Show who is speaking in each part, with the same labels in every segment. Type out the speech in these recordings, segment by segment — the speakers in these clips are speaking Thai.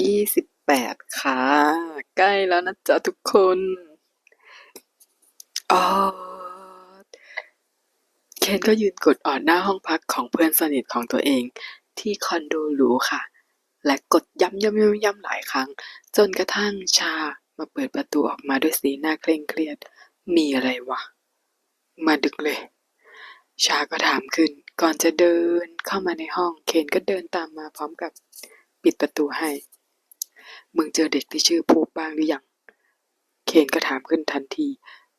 Speaker 1: ยี่สิบแปดค่ะ ใกล้แล้วนะจ๊ะทุกคนออเคนก็ยืนกดออดหน้าห้องพักของเพื่อนสนิทของตัวเอง ที่คอนโดหรูค่ะ และกดย้ำย้ำย้ำย้ำหลายครั้ง จนกระทั่งชามาเปิดประตูออกมาด้วยสีหน้าเคร่งเครียด มีอะไรวะ มาดึกเลย ชาก็ถามขึ้น ก่อนจะเดินเข้ามาในห้อง เคนก็เดินตามมาพร้อมกับปิดประตูให้ มึงเจอเด็กที่ชื่อภูบ้างหรือยัง เคนก็ถามขึ้นทันที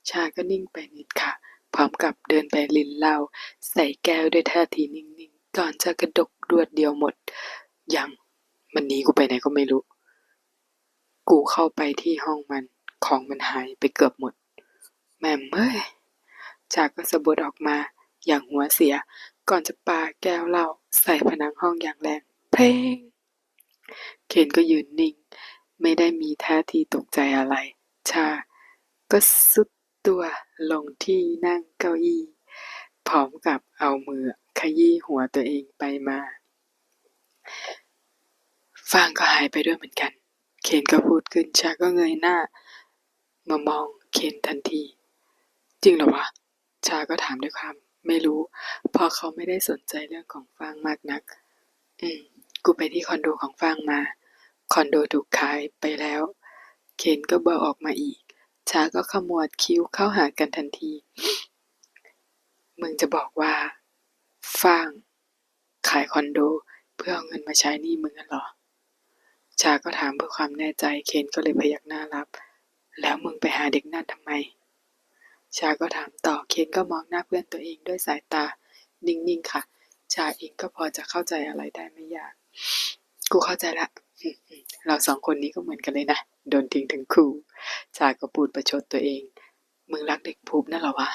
Speaker 1: ชาก็นิ่งไปนิดค่ะ พร้อมกับเดินไปลินเหล้าใส่แก้วด้วยท่าทีนิ่งๆ ก่อนจะกระดกรวดเดียวหมด ยัง มันหนีกูไปไหนก็ไม่รู้ กูเข้าไปที่ห้องมัน ของมันหายไปเกือบหมด แม่เอ้ยจากก็สะบัดออกมาอย่างหัวเสีย ก่อนจะปาแก้วเหล้าใส่ผนังห้องอย่างแรง เพลง เคนก็ยืนนิ่ง ไม่ได้มีท่าทีตกใจอะไร ชา ก็สุดตัวลงที่นั่งเก้าอี้ พร้อมกับเอามือขยี้หัวตัวเองไปมาฟางก็หายไปด้วยเหมือนกัน เคนก็พูดขึ้น ชาก็เงยหน้า มามองเคนทันที จริงเหรอวะ ชาก็ถามด้วยความ ไม่รู้ เพราะเขาไม่ได้สนใจเรื่องของฟางมากนัก อืม กูไปที่คอนโดของฟางมา คอนโดถูกขายไปแล้ว เคนก็บอกออกมาอีกชาก็ขมวดคิ้วเข้าหากันทันที มึงจะบอกว่าฟาง ขายคอนโดเพื่อเอาเงินมาใช้หนี้มึงกันหรอ ชาก็ถามเพื่อความแน่ใจ เคนก็เลยพยักหน้ารับ แล้วมึงไปหาเด็กนั่นทำไม ชาก็ถามต่อ เคนก็มองหน้าเพื่อนตัวเองด้วยสายตา นิ่งๆค่ะ ชาเองก็พอจะเข้าใจอะไรได้ไม่ยาก กูเข้าใจละ เราสองคนนี้ก็เหมือนกันเลยนะ โดนทิ้งทั้งคู่ชาก็พูดประชดตัวเอง มึงรักเด็กภูมินั่นหรอวะ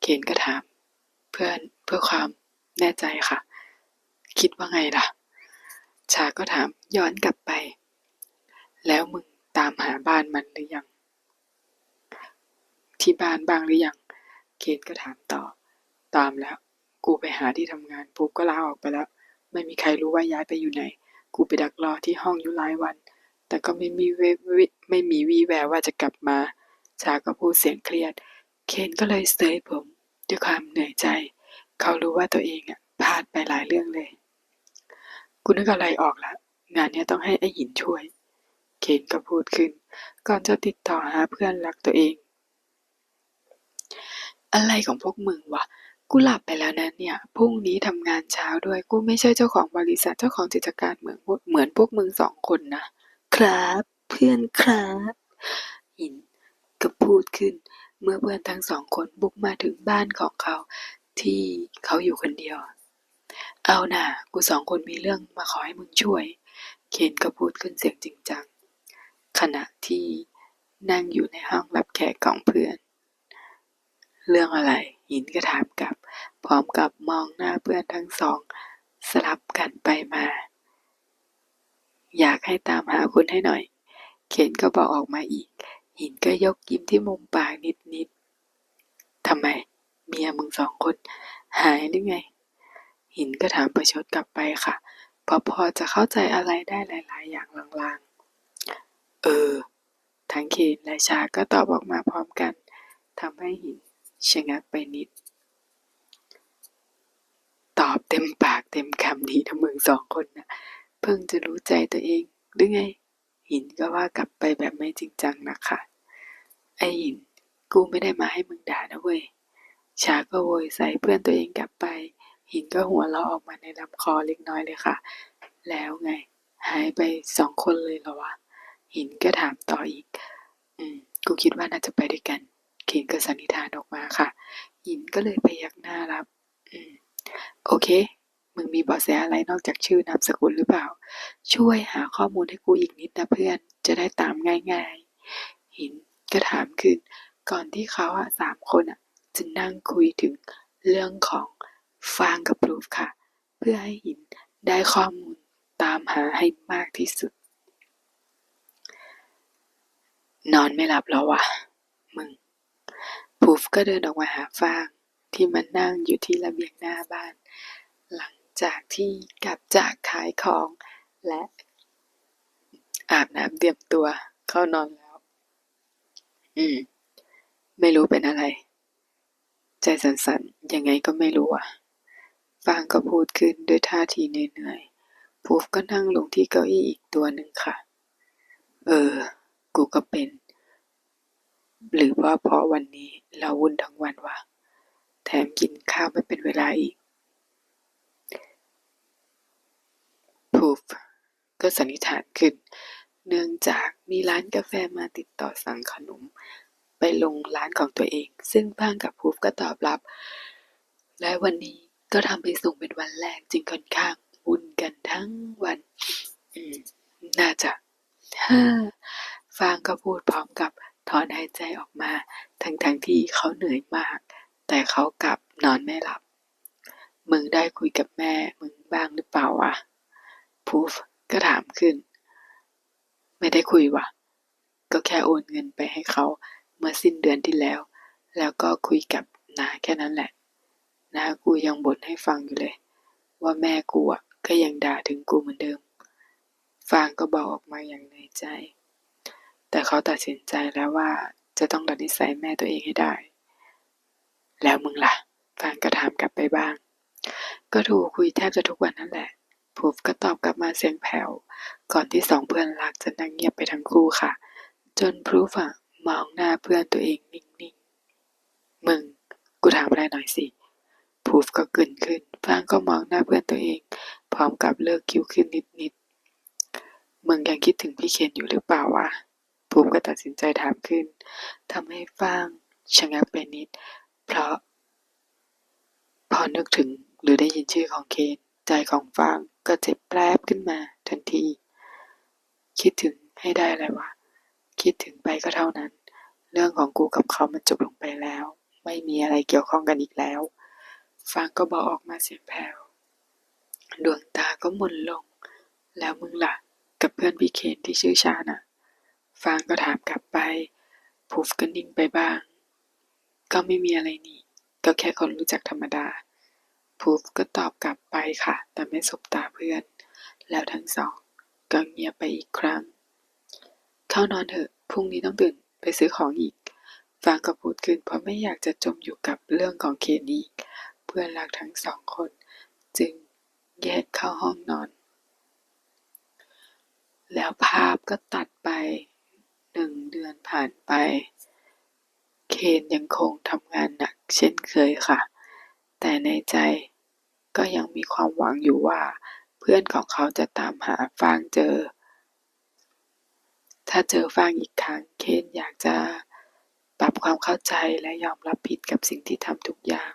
Speaker 1: เคนก็ถาม เพื่อนเพื่อความแน่ใจค่ะ คิดว่าไงล่ะ ชาก็ถามย้อนกลับไป แล้วมึงตามหาบ้านมันหรือยัง ที่บ้านบ้างหรือยัง เคนก็ถามต่อ ตามแล้ว กูไปหาที่ทำงานปุ๊บก็ลาออกไปแล้ว ไม่มีใครรู้ว่าย้ายไปอยู่ไหน กูไปดักรอที่ห้องอยู่หลายวัน แต่ก็ไม่มีเววิไม่มีวี่แววว่าจะกลับมา ชาก็พูดเสียงเครียด เคนก็เลยเซยผม ด้วยความเหนื่อยใจ เขารู้ว่าตัวเองอะพลาดไปหลายเรื่องเลย กูนึกอะไรออกละ งานนี้ต้องให้ไอหินช่วย เคนก็พูดขึ้น ก่อนจะติดต่อหาเพื่อนรักตัวเอง อะไรของพวกมึงวะ กูหลับไปแล้วนะเนี่ย พรุ่งนี้ทำงานเช้าด้วย กูไม่ใช่เจ้าของบริษัทเจ้าของกิจการเหมือนพวกเหมือนพวกมึงสองคนนะ ครับ เพื่อนครับ หินก็พูดขึ้น เมื่อเพื่อนทั้งสองคนบุกมาถึงบ้านของเขา ที่เขาอยู่คนเดียว เอาน่ะ กูสองคนมีเรื่องมาขอให้มึงช่วย เคนก็พูดขึ้นเสียงจริงจัง ขณะที่นั่งอยู่ในห้องรับแขกของเพื่อน เรื่องอะไร หินก็ถามกลับ พร้อมกับมองหน้าเพื่อนทั้งสอง สลับกันไปมา อยากให้ตามหาคุณให้หน่อยเคนก็บอกออกมาอีกหินก็ยกยิ้มที่มุมปากนิดๆทำไม เมียมึงสองคน หายหรือไง หินก็ถามประชดกลับไปค่ะพราะพอจะเข้าใจอะไรได้หลาย ๆ อย่างลางๆ เออ ทั้งเคนและชาก็ตอบออกมาพร้อมกันทำให้หิน ชะงักไปนิด ตอบเต็มปากเต็มคำนี้ทั้งมึงสองคนนะเพิ่งจะรู้ใจตัวเองหรือไง หินก็ว่ากลับไปแบบไม่จริงจังนะคะไอหิน กูไม่ได้มาให้มึงด่านะเว้ยชาก็โวยใส่เพื่อนตัวเองกลับไป หินก็หัวเราะออกมาในลำคอเล็กน้อยเลยค่ะ แล้วไง หายไปสองคนเลยเหรอวะ หินก็ถามต่ออีก อืม กูคิดว่าน่าจะไปด้วยกัน เคนก็สันนิษฐานออกมาค่ะหินก็เลยพยักหน้ารับ อืม โอเค มึงมีเบาะแสอะไรนอกจากชื่อนามสกุลหรือเปล่า ช่วยหาข้อมูลให้กูอีกนิดนะเพื่อน จะได้ตามง่ายๆ หินก็ถามขึ้น ก่อนที่เขาอะสามคนอะจะนั่งคุยถึงเรื่องของฟางกับรูฟค่ะ เพื่อให้หินได้ข้อมูลตามหาให้มากที่สุด นอนไม่หลับแล้ววะมึง พูฟก็เดินออกมาหาฟางที่มันนั่งอยู่ที่ระเบียงหน้าบ้าน หลังจากที่กลับจากขายของและอาบน้ำเตรียมตัวเข้านอนแล้ว อืม ไม่รู้เป็นอะไร ใจสั่นๆ ยังไงก็ไม่รู้อะ ฟางก็พูดขึ้นด้วยท่าทีเหนื่อยๆพูฟก็นั่งลงที่เก้าอี้อีกตัวหนึ่งค่ะ เออ กูก็เป็น หรือว่าเพราะวันนี้เราวุ่นทั้งวันวะ แถมกินข้าวไม่เป็นเวลาอีกพูฟก็สันนิษฐานขึ้น เนื่องจากมีร้านกาแฟมาติดต่อสั่งขนม ไปลงร้านของตัวเอง ซึ่งพางกับพูฟก็ตอบรับ และวันนี้ก็ทำไปส่งเป็นวันแรกจึงค่อนข้างวุ่นกันทั้งวันน่าจะฟางก็พูดพร้อมกับ ถอนหายใจออกมา ทั้งๆทที่เขาเหนื่อยมาก แต่เขากลับนอนไม่หลับ มึงได้คุยกับแม่มึงบ้างหรือเปล่าวะพูฟก็ถามขึ้น ไม่ได้คุยวะก็แค่โอนเงินไปให้เขาเมื่อสิ้นเดือนที่แล้ว แล้วก็คุยกับนาแค่นั้นแหละนากูยังบ่นให้ฟังอยู่เลย ว่าแม่กูอะก็ยังด่าถึงกูเหมือนเดิมฟางก็บอกออกมาอย่างในใจ แต่เขาตัดสินใจแล้วว่าจะต้องดัดนิสัยแม่ตัวเองให้ได้ แล้วมึงล่ะ ฟางก็ถามกลับไปบ้าง ก็ถูกคุยแทบจะทุกวันนั่นแหละพูฟก็ตอบกลับมาเสียงแผ่ว ก่อนที่สองเพื่อนรักจะนั่งเงียบไปทั้งคู่ค่ะ จนพรูฟอะมองหน้าเพื่อนตัวเองนิ่งๆ มึง กูถามอะไรหน่อยสิพูฟก็กึนขึ้น ฟางก็มองหน้าเพื่อนตัวเอง พร้อมกับเลิกคิ้วขึ้นนิดๆ มึงยังคิดถึงพี่เคนอยู่หรือเปล่าวะ พูฟก็ตัดสินใจถามขึ้นทำให้ฟางชะงักไปนิด เพราะ พอนึกถึงหรือได้ยินชื่อของเคนใจของฟางก็เจ็บแปรบขึ้นมาทันที คิดถึงให้ได้อะไรวะ คิดถึงไปก็เท่านั้น เรื่องของกูกับเขามันจบลงไปแล้ว ไม่มีอะไรเกี่ยวข้องกันอีกแล้ว ฟางก็บอกออกมาเสียงแผ่วดวงตาก็หมุนลง แล้วมึงล่ะ กับเพื่อนพี่เคนที่ชื่อชาน่ะ ฟางก็ถามกลับไปพูฟก็นิ่งไปบ้าง ก็ไม่มีอะไรนี่ ก็แค่คนรู้จักธรรมดาพูฟก็ตอบกลับไปค่ะ แต่ไม่สบตาเพื่อน แล้วทั้งสองก็เงียบไปอีกครั้ง เข้านอนเถอะ พรุ่งนี้ต้องตื่นไปซื้อของอีก ฟางก็พูดขึ้นเพราะไม่อยากจะจมอยู่กับเรื่องของเคนอีก เพื่อนรักทั้งสองคน จึงแยกเข้าห้องนอน แล้วภาพก็ตัดไป หนึ่งเดือนผ่านไป เคนยังคงทำงานหนักเช่นเคยค่ะ แต่ในใจก็ยังมีความหวังอยู่ว่า เพื่อนของเขาจะตามหาฟางเจอ ถ้าเจอฟางอีกครั้ง เคนอยากจะปรับความเข้าใจและยอมรับผิดกับสิ่งที่ทำทุกอย่าง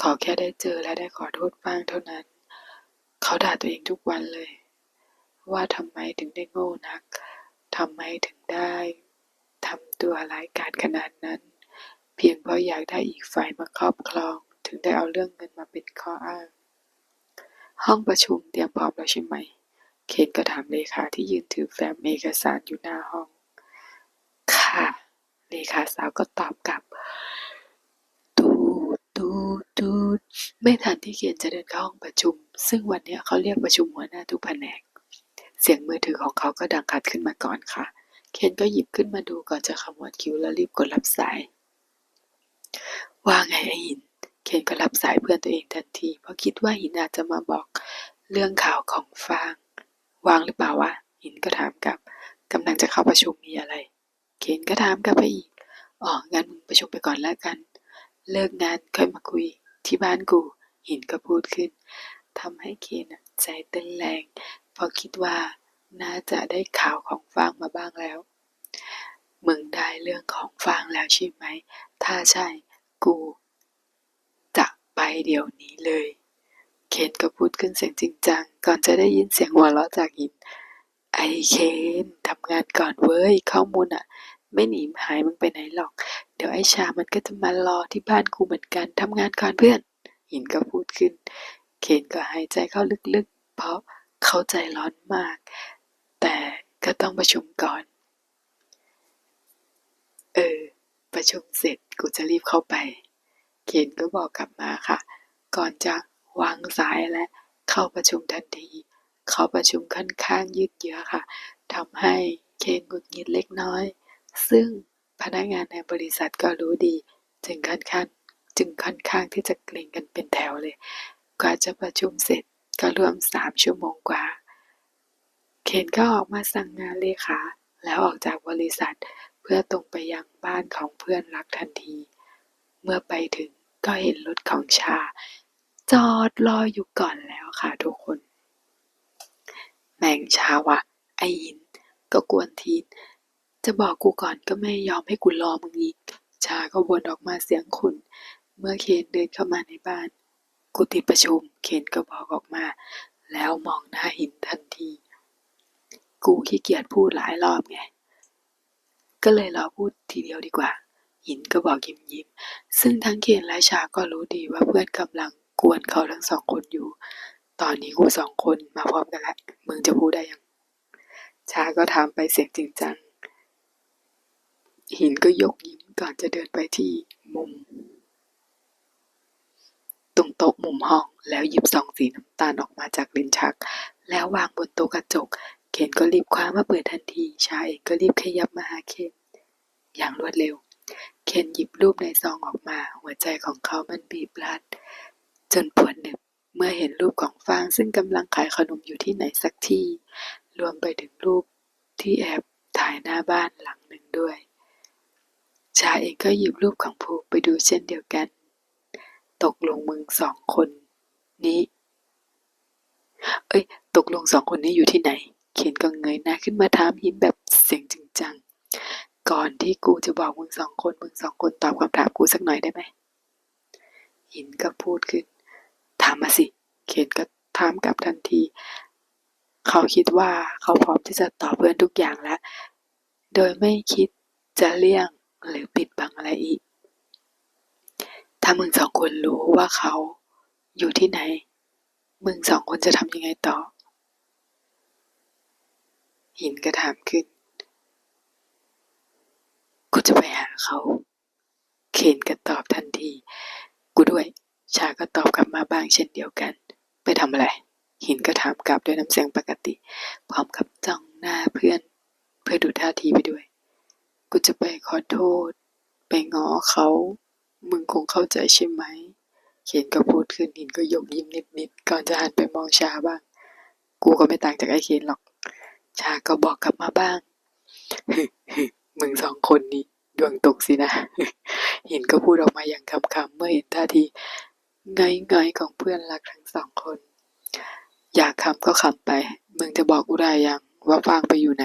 Speaker 1: ขอแค่ได้เจอและได้ขอโทษฟางเท่านั้น เขาด่าตัวเองทุกวันเลย ว่าทำไมถึงได้โง่นัก ทำไมถึงได้ทำตัวร้ายกาจขนาดนั้น เพียงเพราะอยากได้อีกฝ่ายมาครอบครอง ถึงได้เอาเรื่องเงินมาเป็นข้ออ้าง ห้องประชุมเตรียมพร้อมแล้วใช่ไหม เคนก็ถามเลขาที่ยืนถือแฟ้มเอกสารอยู่หน้าห้อง ค่ะ เลขาสาวก็ตอบกลับตูดตูดตูไม่ทันที่เคนจะเดินเข้าห้องประชุม ซึ่งวันนี้เขาเรียกประชุมหัวหน้าทุกแผนก เสียงมือถือของเขาก็ดังขัดขึ้นมาก่อนค่ะ เคนก็หยิบขึ้นมาดูก่อนจะขมวดคิ้วแล้วรีบกดรับสาย ว่าไงไอหิน เคนก็รับสายเพื่อนตัวเองทันที เพราะคิดว่าหินอาจจะมาบอกเรื่องข่าวของฟาง วางหรือเปล่าวะ หินก็ถามกลับกำลังจะเข้าประชุมมีอะไร เคนก็ถามกลับไปอีก อ๋อ งั้นมึงประชุมไปก่อนแล้วกัน เลิกงานค่อยมาคุย ที่บ้านกู หินก็พูดขึ้นทำให้เคนใจเต้นแรง เพราะคิดว่าน่าจะได้ข่าวของฟางมาบ้างแล้ว มึงได้เรื่องของฟางแล้วใช่ไหม ถ้าใช่ กู จะไปเดี๋ยวนี้เลย เคนก็พูดขึ้นเสียงจริงจัง ก่อนจะได้ยินเสียงหัวเราะจากหิน ไอเคนทำงานก่อนเว้ย ข้อมูลอะไม่หนีหายมึงไปไหนหรอก เดี๋ยวไอชามันก็จะมารอที่บ้านกูเหมือนกันทำงานก่อนเพื่อน หินก็พูดขึ้น เคนก็หายใจเข้าลึกๆ เพราะ เข้าใจร้อนมาก แต่ก็ต้องประชุมก่อน เออ ประชุมเสร็จกูจะรีบเข้าไป เคนก็บอกกลับมาค่ะ ก่อนจะวางสายและเข้าประชุมทันที เข้าประชุมค่อนข้างยืดเยื้อค่ะทำให้เคนหงุดหงิดเล็กน้อย ซึ่งพนักงานในบริษัทก็รู้ดี จึงค่อนข้างจึงค่อนข้างที่จะเกรงกันเป็นแถวเลย กว่าจะประชุมเสร็จ ก็รวมสามชั่วโมงกว่า เคนก็ออกมาสั่งงานเลขาแล้วออกจากบริษัทเพื่อตรงไปยังบ้านของเพื่อนรักทันที เมื่อไปถึงก็เห็นรถของชา จอดรออยู่ก่อนแล้วค่ะทุกคน แมงชาวะไอหิน ก็กวนทีนจะบอกกูก่อนก็ไม่ยอมให้กูรอมึงอีก ชาก็วนออกมาเสียงขุน เมื่อเคนเดินเข้ามาในบ้าน กูติดประชุมเคนก็บอกออกมา แล้วมองหน้าหินทันที กูขี้เกียจพูดหลายรอบไง ก็เลยรอพูดทีเดียวดีกว่า หินก็บอกยิ้มยิ้ม ซึ่งทั้งเคนและชาก็รู้ดีว่าเพื่อนกำลังกวนเขาทั้งสองคนอยู่ ตอนนี้กูสองคนมาพร้อมกันแล้ว มึงจะพูดได้ยัง ชาก็ถามไปเสียงจริงจัง หินก็ยกยิ้มก่อนจะเดินไปที่มุม ตรงโต๊ะมุมห้อง แล้วหยิบซองสีน้ำตาลออกมาจากลิ้นชัก แล้ววางบนโต๊ะกระจก เคนก็รีบคว้ามาเปิดทันที ชาเองก็รีบขยับมาหาเคนอย่างรวดเร็ว เคนหยิบรูปในซองออกมา หัวใจของเขามันบีบรัด จนปวดหน็บเมื่อเห็นรูปของฟางซึ่งกำลังขายขนมอยู่ที่ไหนสักที่ รวมไปถึงรูปที่แอบถ่ายหน้าบ้านหลังหนึ่งด้วย ชาเองก็หยิบรูปของภูไปดูเช่นเดียวกัน ตกลงมึงสองคนนี้ เอ้ย ตกลงสองคนนี้อยู่ที่ไหน เขียนก็เงยหน้าขึ้นมาถามหินแบบเสียงจริงจัง ก่อนที่กูจะบอกมึงสองคน มึงสองคนตอบคำถามกูสักหน่อยได้ไหมหินก็พูดขึ้น ถามมาสิเคนก็ถามกลับทันที เขาคิดว่าเขาพร้อมที่จะตอบเพื่อนทุกอย่างแล้ว โดยไม่คิดจะเลี่ยงหรือปิดบังอะไรอีก ถ้ามึงสองคนรู้ว่าเขาอยู่ที่ไหน มึงสองคนจะทำยังไงต่อ หินก็ถามขึ้น กูจะไปหาเขา เคนก็ตอบทันที กูด้วย ชาก็ตอบกลับมาบ้างเช่นเดียวกัน ไปทำอะไร หินก็ถามกลับด้วยน้ำเสียงปกติ พร้อมกับจ้องหน้าเพื่อน เพื่อดูท่าทีไปด้วย กูจะไปขอโทษ ไปง้อเขา มึงคงเข้าใจใช่ไหมเขียนก็พูดขึ้นหินก็ยกยิ้มนิดๆ ก่อนจะหันไปมองชาบ้าง กูก็ไม่ต่างจากไอ้เขียนหรอก ชาก็บอกกลับมาบ้าง มึงสองคนนี้ดวงตกสินะ หินก็พูดออกมาอย่างคำๆ เมื่อเห็นท่าทีเงยๆของเพื่อนรักทั้งสองคน อยากขำก็ขำไป มึงจะบอกกูได้ยังว่าฟางไปอยู่ไหน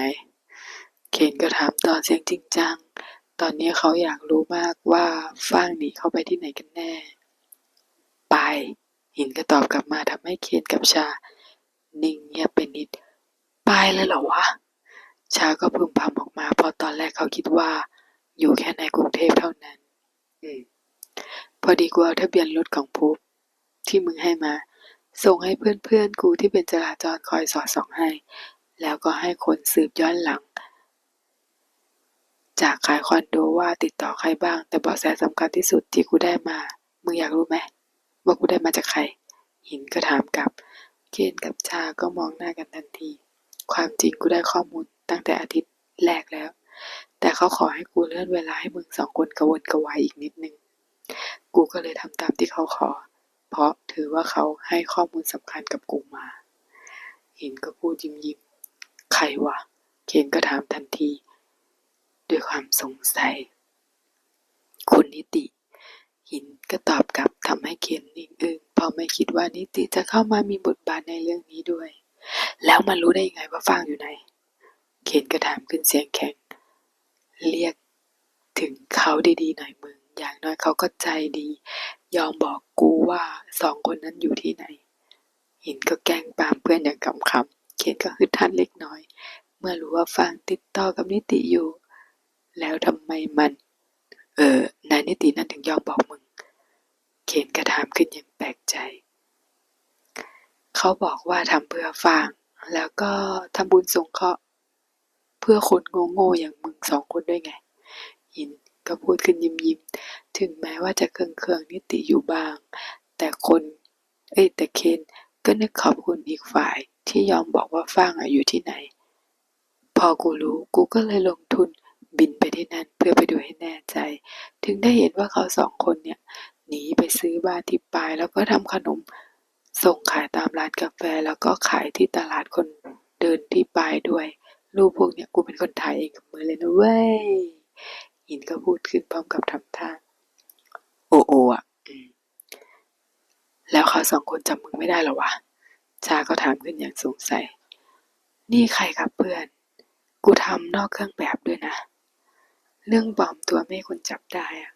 Speaker 1: เคนก็ถามต่อเสียงจริงจัง ตอนนี้เขาอยากรู้มากว่าฟางหนีเข้าไปที่ไหนกันแน่ ไป หินก็ตอบกลับมาทำให้เคนกับชา นิ่งเงียบไปนิด ไปเลยเหรอวะ ชาก็พึมพำออกมาเพราะตอนแรกเขาคิดว่า อยู่แค่ในกรุงเทพเท่านั้น อืม พอดีกูเอาทะเบียนรถของภูมิที่มึงให้มา ส่งให้เพื่อนๆกูที่เป็นจราจรคอยสอดส่องให้ แล้วก็ให้คนสืบย้อนหลัง จากขายคอนโดว่าติดต่อใครบ้าง แต่เบาะแสสำคัญที่สุดที่กูได้มา มึงอยากรู้ไหมว่ากูได้มาจากใคร หินก็ถามกลับ เคนกับชาก็มองหน้ากันทันที ความจริงกูได้ข้อมูลตั้งแต่อาทิตย์แรกแล้ว แต่เขาขอให้กูเลื่อนเวลาให้มึงสองคนกระวนกระวายอีกนิดนึง กูก็เลยทำตามที่เขาขอ เพราะถือว่าเขาให้ข้อมูลสำคัญกับกูมา หินก็พูดยิ้มยิ้มใครวะ เคนก็ถามทันที ด้วยความสงสัย คุณนิติ หินก็ตอบกลับทำให้เคนนิ่งอึ้งเพราะไม่คิดว่านิติจะเข้ามามีบทบาทในเรื่องนี้ด้วย แล้วมันรู้ได้ยังไงว่าฟางอยู่ไหน เคนก็ถามขึ้นเสียงแข็ง เรียกถึงเขาดีๆหน่อยมึง อย่างน้อยเขาก็ใจดี ยอมบอกกูว่าสองคนนั้นอยู่ที่ไหน หินก็แกล้งปามเพื่อนอย่างขำๆเคนก็ฮึดทันเล็กน้อย เมื่อรู้ว่าฟางติดต่อกับนิติอยู่ แล้วทำไมมัน เออนายนิตินั้นถึงยอมบอกมึง เคนก็ถามขึ้นอย่างแปลกใจ เขาบอกว่าทำเพื่อฟาง แล้วก็ทำบุญสงเคราะห์เพื่อคนโง่ๆอย่างมึงสองคนด้วยไง หินก็พูดขึ้นยิ้มยิ้ม ถึงแม้ว่าจะเคืองเคืองนิติอยู่บ้าง แต่คน เอ้แต่เคนก็นึกขอบคุณอีกฝ่ายที่ยอมบอกว่าฟางอะอยู่ที่ไหน พอกูรู้กูก็เลยลงทุน บินไปที่นั่นเพื่อไปดูให้แน่ใจ ถึงได้เห็นว่าเขาสองคนเนี่ยหนีไปซื้อบานที่ปายแล้วก็ทำขนมส่งขายตามร้านกาแฟแล้วก็ขายที่ตลาดคนเดินที่ปายด้วย รูปพวกเนี้ยกูเป็นคนถ่ายเองกับมือเลยนะเว้ยหินก็พูดขึ้นพร้อมกับทำท่าโอโออะแล้วเขาสองคนจำมึงไม่ได้หรอวะชาก็ถามขึ้นอย่างสงสัย นี่ใครครับเพื่อน กูทำนอกเครื่องแบบด้วยนะ เรื่องปลอมตัวไม่คนจับได้อะ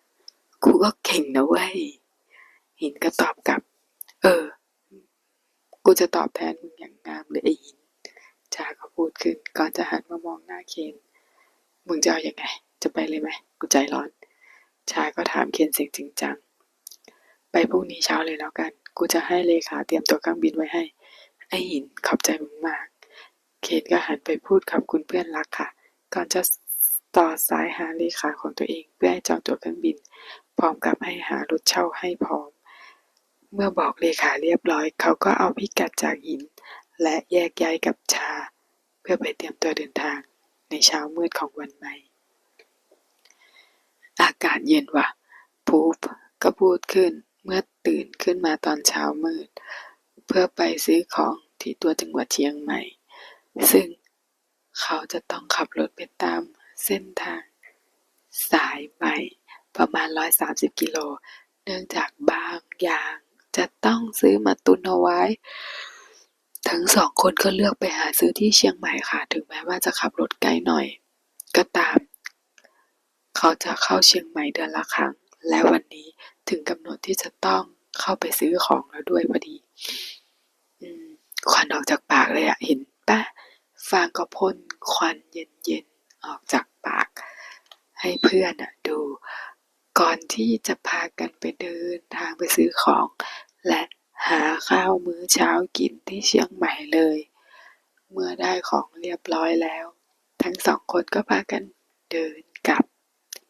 Speaker 1: กูก็เก่งนะเว้ยหินก็ตอบกลับ เออ กูจะตอบแทนมึงอย่างงามเลยไอ้หินชาก็พูดขึ้นก่อนจะหันมามองหน้าเคนมึงจะเอาอยัางไง จะไปเลยไหมกูใจร้อน ชาก็ถามเคนเสียงจริงจัง ไปพรุ่งนี้เช้าเลยแล้วกัน กูจะให้เลขาเตรียมตัวเครื่องบินไว้ให้ ไอ้หินขอบใจมึงมาก เคนก็หันไปพูดขอบคุณเพื่อนรักค่ะ ก่อนจะ ต่อสายหาเลขาของตัวเองเพื่อให้จองตั๋วเครื่องบิน พร้อมกับให้หารถเช่าให้พร้อม เมื่อบอกเลขาเรียบร้อย เขาก็เอาพิกัดจากหิน และแยกย้ายกับชา เพื่อไปเตรียมตัวเดินทางในเช้ามืดของวันใหม่ อากาศเย็นว่ะพูฟก็พูดขึ้นเมื่อตื่นขึ้นมาตอนเช้ามืด เพื่อไปซื้อของที่ตัวจังหวัดเชียงใหม่ ซึ่งเขาจะต้องขับรถไปตาม เส้นทางสายใหม่ประมาณ 130 กิโล เนื่องจากบางอย่างจะต้องซื้อมาตุนเอาไว้ ทั้งสองคนก็เลือกไปหาซื้อที่เชียงใหม่ค่ะ ถึงแม้ว่าจะขับรถไกลหน่อย ก็ตาม เขาจะเข้าเชียงใหม่เดือนละครั้ง และวันนี้ถึงกำหนดที่จะต้องเข้าไปซื้อของแล้วด้วยพอดีควันออกจากปากเลยอะเห็นปะฟางก็พ่นควันเย็นๆ ออกจากปาก ให้เพื่อนดู ก่อนที่จะพากันไปเดินทางไปซื้อของ และหาข้าวมื้อเช้ากินที่เชียงใหม่เลย เมื่อได้ของเรียบร้อยแล้ว ทั้งสองคนก็พากันเดินกลับ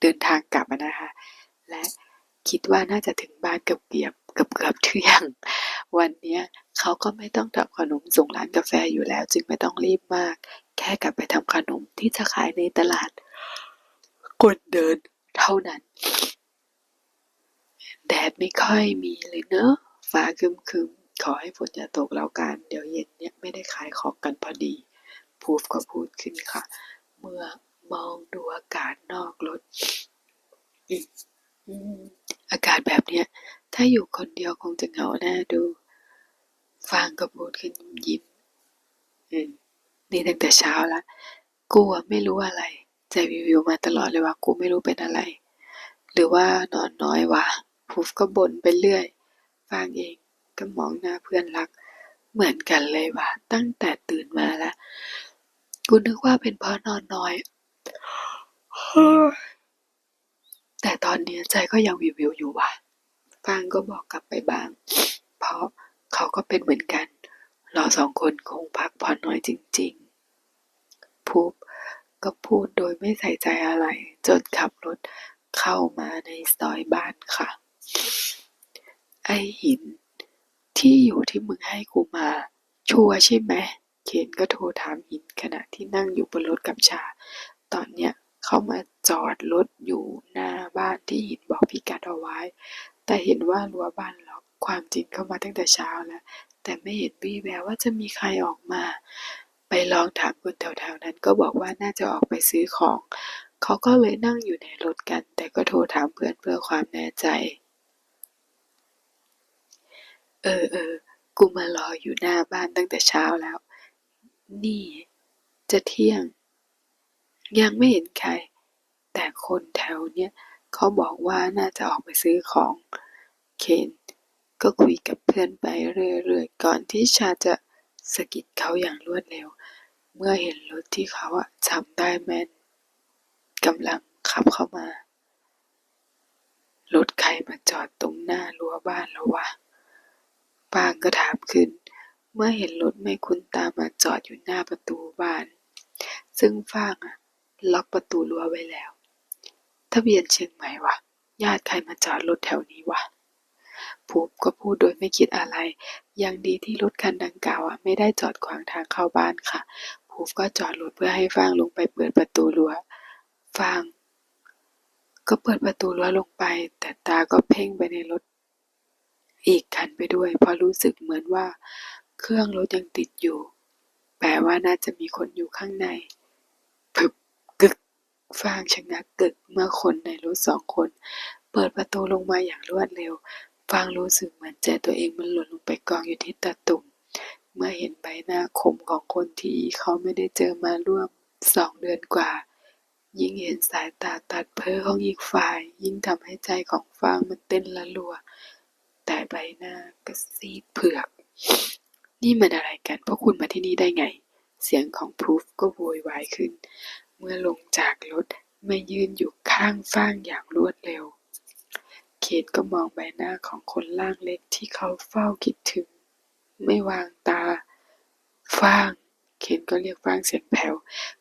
Speaker 1: เดินทางกลับนะคะ และ คิดว่าน่าจะถึงบ้านเกือบเกือบเกือบเกือบเที่ยง วันเนี้ยเขาก็ไม่ต้องทำขนมส่งร้านกาแฟอยู่แล้ว จึงไม่ต้องรีบมาก แค่กลับไปทำขนมที่จะขายในตลาดคนเดินเท่านั้น แดดไม่ค่อยมีเลยเนอะฟ้าครึมขอให้ฝนอย่าตกแล้วกัน เดี๋ยวเย็นเนี่ยไม่ได้ขายของกันพอดี พูฟก็พูดขึ้นค่ะ เมื่อมองดูอากาศนอกรถอืม อากาศแบบเนี้ย ถ้าอยู่คนเดียวคงจะเหงาหน้าดูฟางก็พูดขึ้นยิ้มอืมนี่ตั้งแต่เช้าละกูไม่รู้อะไร ใจวิวมาตลอดเลยว่ากูไม่รู้เป็นอะไร หรือว่านอนน้อยวะพูฟก็บ่นไปเรื่อย ฟางเองก็มองหน้าเพื่อนรัก เหมือนกันเลยวะตั้งแต่ตื่นมาล้วกูนึกว่าเป็นเพราะนอนน้อย แต่ตอนนี้ใจก็ยังวิววิวอยู่ว่ะฟางก็บอกกลับไปบ้าง เพราะเขาก็เป็นเหมือนกัน เราสองคนคงพักผ่อนน้อยจริงๆพูบก็พูดโดยไม่ใส่ใจอะไร จนขับรถเข้ามาในซอยบ้านค่ะ ไอหิน ที่อยู่ที่มึงให้กูมา ชัวร์ใช่ไหมเคนก็โทรถามหินขณะที่นั่งอยู่บนรถกับชา ตอนเนี้ยเขามา จอดรถอยู่หน้าบ้านที่หินบอกพิกัดเอาไว้ แต่เห็นว่ารั้วบ้านล็อกความจริงเข้ามาตั้งแต่เช้าแล้ว แต่ไม่เห็นวี่แววว่าจะมีใครออกมา ไปลองถามคนแถวๆนั้นก็บอกว่าน่าจะออกไปซื้อของ เขาก็เลยนั่งอยู่ในรถกัน แต่ก็โทรถามเพื่อนเพื่อความแน่ใจ เออเออกูมารออยู่หน้าบ้านตั้งแต่เช้าแล้ว นี่จะเที่ยง ยังไม่เห็นใคร แต่คนแถวเนี้ยเขาบอกว่าน่าจะออกไปซื้อของเคนก็คุยกับเพื่อนไปเรื่อยๆ ก่อนที่ชาจะสะกิดเขาอย่างรวดเร็ว เมื่อเห็นรถที่เขาอะจำได้แม่นกำลังขับเข้ามารถใครมาจอดตรงหน้ารั้วบ้านแล้ววะปางก็ถามขึ้น เมื่อเห็นรถไม่คุ้นตามาจอดอยู่หน้าประตูบ้าน ซึ่งฟางอะล็อกประตูรั้วไว้แล้ว ทะเบียนเชียงใหม่วะญาติใครมาจอดรถแถวนี้วะภูมิก็พูดโดยไม่คิดอะไร ยังดีที่รถคันดังกล่าวไม่ได้จอดขวางทางเข้าบ้านค่ะภูฟก็จอดรถเพื่อให้ฟางลงไปเปิดประตูรั้ว ฟาง ก็เปิดประตูรั้วลงไป แต่ตาก็เพ่งไปในรถ อีกคันไปด้วย เพราะรู้สึกเหมือนว่า เครื่องรถยังติดอยู่ แปลว่าน่าจะมีคนอยู่ข้างในผึบ ฟางชะงักกึกเมื่อคนในรถสองคน เปิดประตูลงมาอย่างรวดเร็ว ฟางรู้สึกเหมือนใจตัวเองมันหล่นลงไปกองอยู่ที่ตาตุ่ม เมื่อเห็นใบหน้าคมของคนที่เขาไม่ได้เจอมาร่วมสองเดือนกว่า ยิ่งเห็นสายตาตัดเพ้อของอีกฝ่าย ยิ่งทำให้ใจของฟางมันเต้นละลัว แต่ใบหน้าก็ซีดเผือก นี่มันอะไรกันพวกคุณมาที่นี่ได้ไง เสียงของพรูฟก็โวยวายขึ้น เมื่อลงจากรถมายืนอยู่ข้างฟางอย่างรวดเร็วเคนก็มองใบหน้าของคนร่างเล็กที่เขาเฝ้าคิดถึง ไม่วางตา ฟางเคนก็เรียกฟางเสียงแผ่ว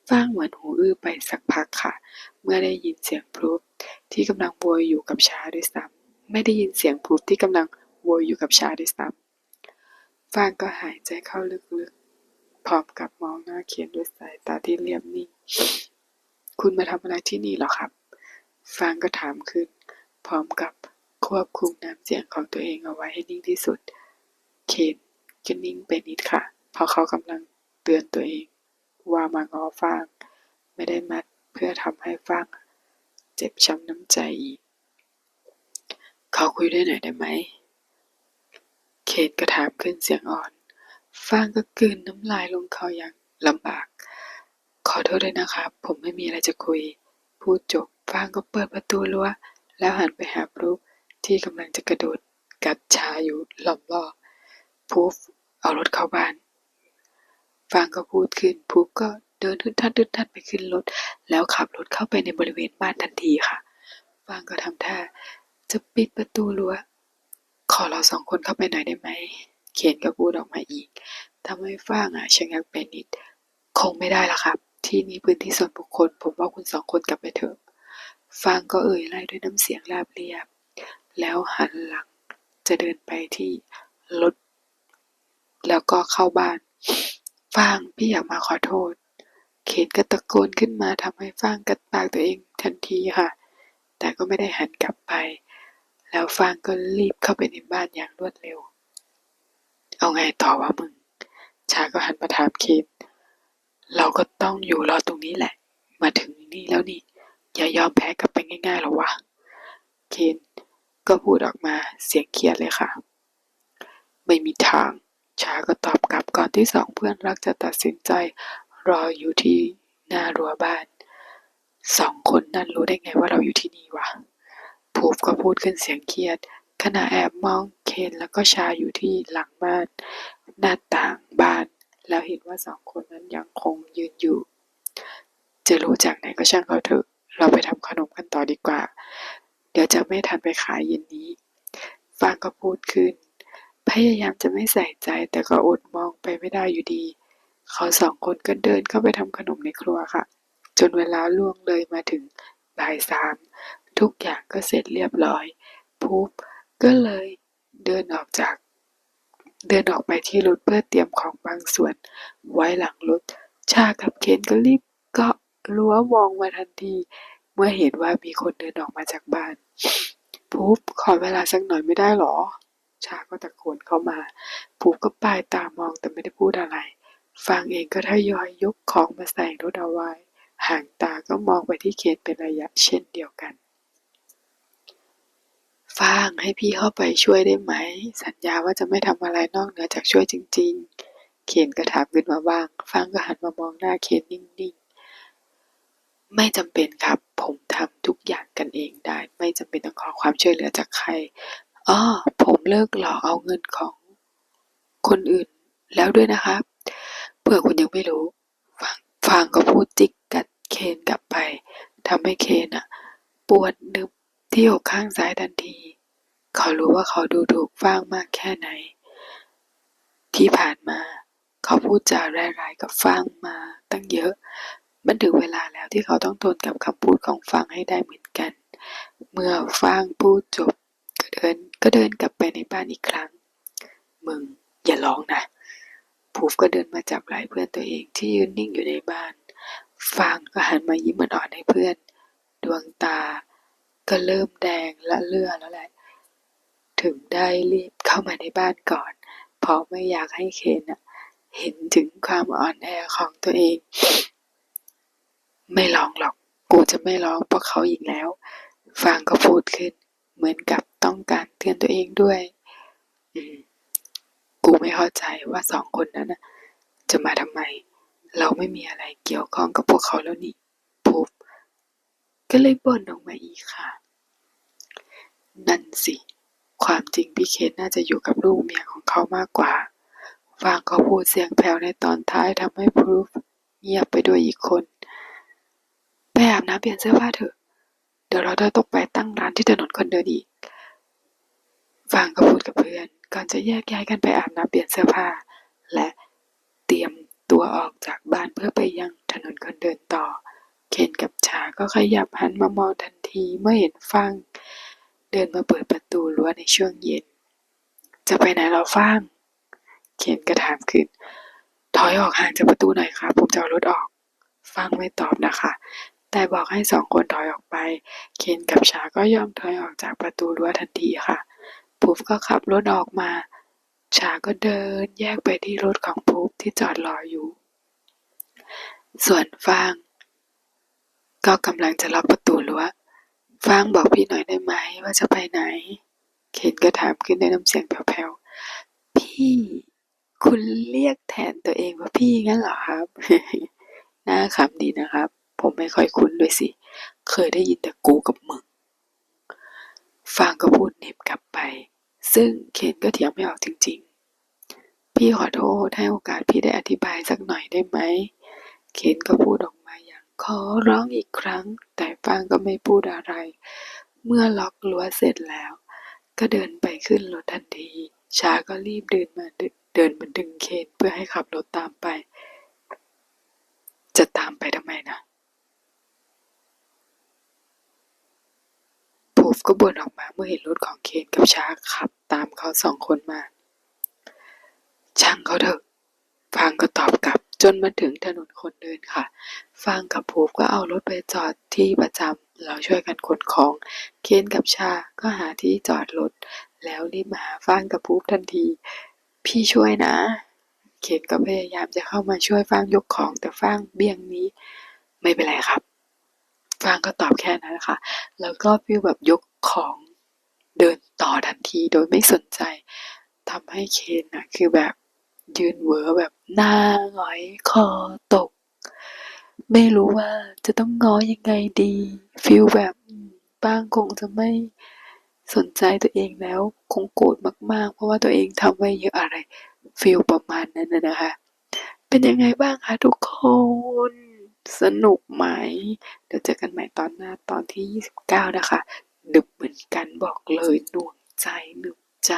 Speaker 1: ฟางเหมือนหูอื้อไปสักพักค่ะ เมื่อได้ยินเสียงพรูฟที่กำลังโวยอยู่กับชาด้วยซ้ำไม่ได้ยินเสียงพรูฟที่กำลังโวยอยู่กับชาด้วยซ้ำฟางก็หายใจเข้าลึกๆ พร้อมกับมองหน้าเคนด้วยสายตาที่เรียบนิ่ง คุณมาทำอะไรที่นี่หรอครับ ฟางก็ถามขึ้น พร้อมกับควบคุมน้ำเสียงของตัวเองเอาไว้ให้นิ่งที่สุด เคนก็นิ่งไปนิดค่ะ เพราะเขากำลังเตือนตัวเอง ว่ามางอฟาง ไม่ได้มัดเพื่อทำให้ฟางเจ็บช้ำน้ำใจอีก เขาคุยด้วยหน่อยได้ไหม เคนก็ถามขึ้นเสียงอ่อน ฟางก็กลืนน้ำลายลงคออย่างลำบาก ขอโทษด้วยนะครับ ผมไม่มีอะไรจะคุย พูดจบฟางก็เปิดประตูรั้ว แล้วหันไปหาพรูฟที่กำลังจะกระโดดกัดชาอยู่ล้อมรอบพูฟเอารถเข้าบ้าน ฟางก็พูดขึ้นพูฟก็เดินทึดทัดทึดทัดไปขึ้นรถ แล้วขับรถเข้าไปในบริเวณบ้านทันทีค่ะ ฟางก็ทำท่าจะปิดประตูรั้ว ขอเราสองคนเข้าไปหน่อยได้ไหม เขียนก็พูดออกมาอีกทำให้ฟางอะชะงักไปนิด คงไม่ได้ละครับ ที่นี่พื้นที่ส่วนบุคคล ผมว่าคุณสองคนกลับไปเถอะฟางก็เอ่ยไล่ด้วยน้ำเสียงราบเรียบ แล้วหันหลังจะเดินไปที่รถ แล้วก็เข้าบ้าน ฟางพี่อยากมาขอโทษ เขตก็ตะโกนขึ้นมาทำให้ฟางกัดปากตัวเองทันทีค่ะ แต่ก็ไม่ได้หันกลับไป แล้วฟางก็รีบเข้าไปในบ้านอย่างรวดเร็ว เอาไงต่อวะมึง ชาก็หันมาถามเคนเราก็ต้องอยู่รอตรงนี้แหละ มาถึงนี่แล้วนี่ อย่ายอมแพ้กลับไปง่ายๆหรอวะเคนก็พูดออกมาเสียงเครียดเลยค่ะ ไม่มีทาง ชาก็ตอบกลับก่อนที่สองเพื่อนรักจะตัดสินใจ รออยู่ที่หน้ารั้วบ้าน สองคนนั้นรู้ได้ไงว่าเราอยู่ที่นี่วะภูฟก็พูดขึ้นเสียงเครียด ขณะแอบมองเคนแล้วก็ชาอยู่ที่หลังบ้านหน้าต่างบ้าน แล้วเห็นว่าสองคนนั้นยังคงยืนอยู่ จะรู้จากไหนก็ช่างเขาเถอะ เราไปทำขนมกันต่อดีกว่า เดี๋ยวจะไม่ทันไปขายเย็นนี้ฟางก็พูดขึ้น พยายามจะไม่ใส่ใจแต่ก็อดมองไปไม่ได้อยู่ดี เขาสองคนก็เดินเข้าไปทำขนมในครัวค่ะ จนเวลาล่วงเลยมาถึงบ่ายสามทุกอย่างก็เสร็จเรียบร้อย พูบ ก็เลยเดินออกจาก เดินออกไปที่รถเพื่อเตรียมของบางส่วน ไว้หลังรถ ชากับเคนก็รีบเก็รั้วมองมาทันที เมื่อเห็นว่ามีคนเดินออกมาจากบ้านพูบขอเวลาสักหน่อยไม่ได้หรอ ชาก็ตะโกนเข้ามาพูบก็ปลายตามองแต่ไม่ได้พูดอะไร ฟังเองก็ทยอยยกของมาใส่รถเอาไว้ ห่างตาก็มองไปที่เคนเป็นระยะเช่นเดียวกัน ฟางให้พี่เข้าไปช่วยได้ไหม สัญญาว่าจะไม่ทำอะไรนอกเหนือจากช่วยจริง ๆ เคนก็ถามขึ้นมาบ้างฟางก็หันมามองหน้าเคนนิ่งๆ ไม่จำเป็นครับ ผมทำทุกอย่างกันเองได้ ไม่จำเป็นต้องขอความช่วยเหลือจากใครอ้อผมเลิกหลอกเอาเงินของคนอื่นแล้วด้วยนะครับ เผื่อคุณยังไม่รู้ฟางฟางก็พูดจิกกัดเคนกลับไปทำให้เคนอะปวดนึบ ที่อกข้างซ้ายทันที เขารู้ว่าเขาดูถูกฟางมากแค่ไหน ที่ผ่านมา เขาพูดจาร้ายๆกับฟางมาตั้งเยอะ มันถึงเวลาแล้วที่เขาต้องทนกับคำพูดของฟางให้ได้เหมือนกัน เมื่อฟางพูดจบ ก็เดินก็เดินกลับไปในบ้านอีกครั้ง มึงอย่าร้องนะภูฟก็เดินมาจับไหล่เพื่อนตัวเองที่ยืนนิ่งอยู่ในบ้าน ฟางก็หันมายิ้มอ่อนให้เพื่อน ดวงตา ก็เริ่มแดงและเลือดแล้วแหละ ถึงได้รีบเข้ามาในบ้านก่อน เพราะไม่อยากให้เคนน่ะเห็นถึงความอ่อนแอของตัวเอง ไม่ร้องหรอก กูจะไม่ร้องเพราะเขาอีกแล้ว ฟางก็พูดขึ้น เหมือนกับต้องการเตือนตัวเองด้วย อืม กูไม่เข้าใจว่าสองคนนั้นนะจะมาทำไม เราไม่มีอะไรเกี่ยวข้องกับพวกเขาแล้วนี่ ก็เลยบ่นออกมาอีกค่ะ นั่นสิ ความจริงพี่เคนน่าจะอยู่กับลูกเมียของเขามากกว่า ฟางเขาพูดเสียงแผ่วในตอนท้ายทำให้พรูฟเงียบไปด้วยอีกคน ไปอาบน้ำเปลี่ยนเสื้อผ้าเถอะ เดี๋ยวเราจะต้องไปตั้งร้านที่ถนนคนเดินอีก ฟางก็พูดกับเพื่อน ก่อนจะแยกย้ายกันไปอาบน้ำเปลี่ยนเสื้อผ้า และเตรียมตัวออกจากบ้านเพื่อไปยังถนนคนเดินต่อ เคนกับชาก็ขยับหันมามองทันทีเมื่อเห็นฟางเดินมาเปิดประตูรั้วในช่วงเย็น จะไปไหนเราฟางเคนก็ถามขึ้น ถอยออกห่างจากประตูหน่อยครับผมจะเอารถออกฟางไม่ตอบนะคะ แต่บอกให้สองคนถอยออกไป เคนกับชาก็ยอมถอยออกจากประตูรั้วทันทีค่ะพูฟก็ขับรถออกมา ชาก็เดินแยกไปที่รถของพูฟที่จอดรออยู่ ส่วนฟาง ก็กำลังจะล็อกประตูรั้วฟางบอกพี่หน่อยได้ไหมว่าจะไปไหน เคนก็ถามขึ้นในน้ำเสียงแผ่วๆ พี่คุณเรียกแทนตัวเองว่าพี่งั้นเหรอครับน่าขำดีนะครับ ผมไม่ค่อยคุ้นด้วยสิ เคยได้ยินแต่กูกับมึง ฟางก็พูดเน็บกลับไป ซึ่งเคนก็เถียงไม่ออกจริง ๆ พี่ขอโทษให้โอกาสพี่ได้อธิบายสักหน่อยได้ไหม เคนก็พูดออกมาอย่า ขอร้องอีกครั้ง แต่ฟางก็ไม่พูดอะไร เมื่อล็อกรั้วเสร็จแล้ว ก็เดินไปขึ้นรถทันที ชาก็รีบเดินมาดึเดินมาดึงเคนเพื่อให้ขับรถตามไป จะตามไปทำไมนะพูฟก็บ่นออกมาเมื่อเห็นรถของเคนกับชาขับ ตามเขาสองคนมา ช่างเขาเถอะฟางก็ตอบกลับ จนมาถึงถนนคนเดินค่ะ ฟางกับพูฟก็เอารถไปจอดที่ประจำเราช่วยกันขนของ เคนกับชาก็หาที่จอดรถ แล้วรีบมาหาฟางกับพูฟทันที พี่ช่วยนะ เคนก็พยายามจะเข้ามาช่วยฟางยกของแต่ฟางเบี่ยงนี้ ไม่เป็นไรครับ ฟางก็ตอบแค่นั้นนะคะแล้วก็ฟิลแบบยกของเดินต่อทันทีโดยไม่สนใจทำให้เคนนะคือแบบ ยืนเหวอแบบหน้าหงอยคอตก ไม่รู้ว่าจะต้องง้อยังไงดีฟิลแบบป้างคงจะไม่สนใจตัวเองแล้วคงโกรธมาก ๆ เพราะว่าตัวเองทำไว้เยอะอะไรฟิลประมาณนั้นนะคะ เป็นยังไงบ้างคะทุกคนสนุกไหม เดี๋ยวเจอกันใหม่ตอนหน้าตอนที่ 29 นะคะหนึบเหมือนกันบอกเลยหน่วงใจหนึบใจ